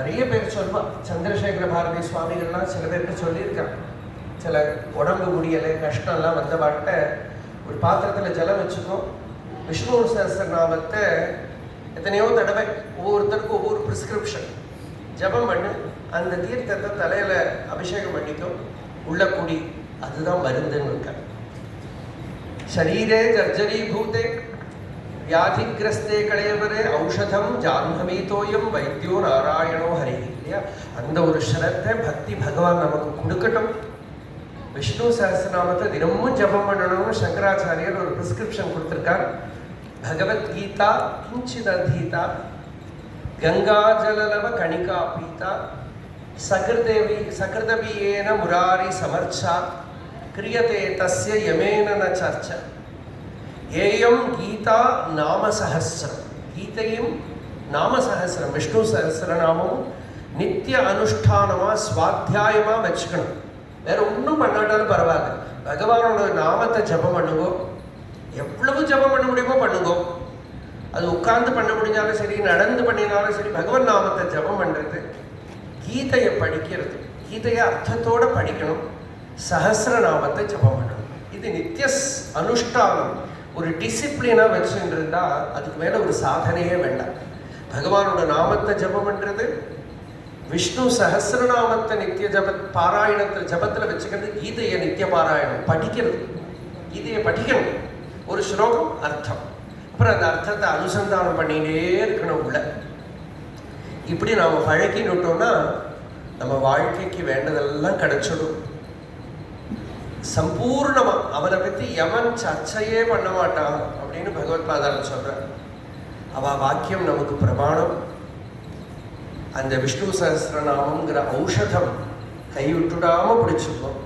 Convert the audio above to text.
நிறைய பேர் சொல்வா சந்திரசேகர பாரதி சுவாமிகள்லாம் சில பேர்கிட்ட சொல்லியிருக்காங்க. சில உடம்பு முடியலை கஷ்டம்லாம் வந்தவாட்ட ஒரு பாத்திரத்தில் ஜலம் வச்சுக்கோ. விஷ்ணு சஹசிரநாமத்தை எத்தனையோ தடவை ஒவ்வொருத்தருக்கும் ஒவ்வொரு ப்ரிஸ்கிரிப்ஷன் ஜபம் பண்ணு அந்த தீர்த்தத்தை தலையில் அபிஷேகம் பண்ணிக்கும் உள்ள குடி அதுதான் மருந்துன்னு இருக்காங்க. சரீரே ஜர்ஜரீபூதே வியாதிகிரஸ்தே களையவரே ஔஷதம் ஜான்மீதோயம் வைத்தியோ நாராயணோ ஹரி இல்லையா அந்த ஒரு ஸ்ரத்தை பக்தி பகவான் நமக்கு கொடுக்கட்டும் விஷ்ணு சஹஸ்ரநாமத்தை தினமும் ஜபம் பண்ணணும்னு சங்கராச்சாரியர் ஒரு பிரிஸ்கிரிப்ஷன் கொடுத்துருக்கார் பகவத்கீதா கிஞ்சித் அதீதா கங்காஜலலவ கணிகா பீதா சகிருதேவி சகிருதவியேன முராரி சமர்ச்சா கிரியதே தஸ்ய யமேன ந சர்ச்சா ஏயம் கீதா நாமசஹசிரம் கீதையும் நாமசஹசிரம் விஷ்ணு சகசிரநாமமும் நித்திய அனுஷ்டானமாக சுவாத்தியாயமாக வச்சுக்கணும் வேற ஒன்றும் பண்ணாட்டாலும் பரவாயில்ல. பகவானோட நாமத்தை ஜபம் பண்ணுங்கோ. எவ்வளவு ஜபம் பண்ண முடியுமோ பண்ணுங்கோ. அது உட்கார்ந்து பண்ண முடிஞ்சாலும் சரி நடந்து பண்ணினாலும் சரி பகவான் நாமத்தை ஜபம் பண்ணுறது கீதையை படிக்கிறது. கீதையை அர்த்தத்தோடு படிக்கணும். சஹசிர நாமத்தை ஜபம் பண்ணணும். இது நித்திய அனுஷ்டானம். ஒரு டிசிப்ளினாக வச்சுட்டு இருந்தால் அதுக்கு மேலே ஒரு சாதனையே வேண்டாம். பகவானோட நாமத்தை ஜபம் பண்ணுறது விஷ்ணு சஹசிரநாமத்தை நித்திய ஜப பாராயணத்தில் ஜபத்தில் வச்சுக்கிறது கீதையை நித்திய பாராயணம் படிக்கிறது. கீதையை படிக்கணும். ஒரு ஸ்லோகம் அர்த்தம். அப்புறம் அந்த அர்த்தத்தை அனுசந்தானம் பண்ணிகிட்டே இருக்கணும் உள்ள. இப்படி நாம் பழக்கினுட்டோம்னா நம்ம வாழ்க்கைக்கு வேண்டதெல்லாம் கிடைச்சிடும். சம்பூர்ணமா. அவனை பற்றி எவன் சர்ச்சையே பண்ண மாட்டான் அப்படின்னு பகவத் பாதால சொல்றார். வாக்கியம் நமக்கு பிரமாணம். அந்த விஷ்ணு சகசிரநாமங்கிற ஔஷதம் கைவிட்டுடாம பிடிச்சிருக்கோம்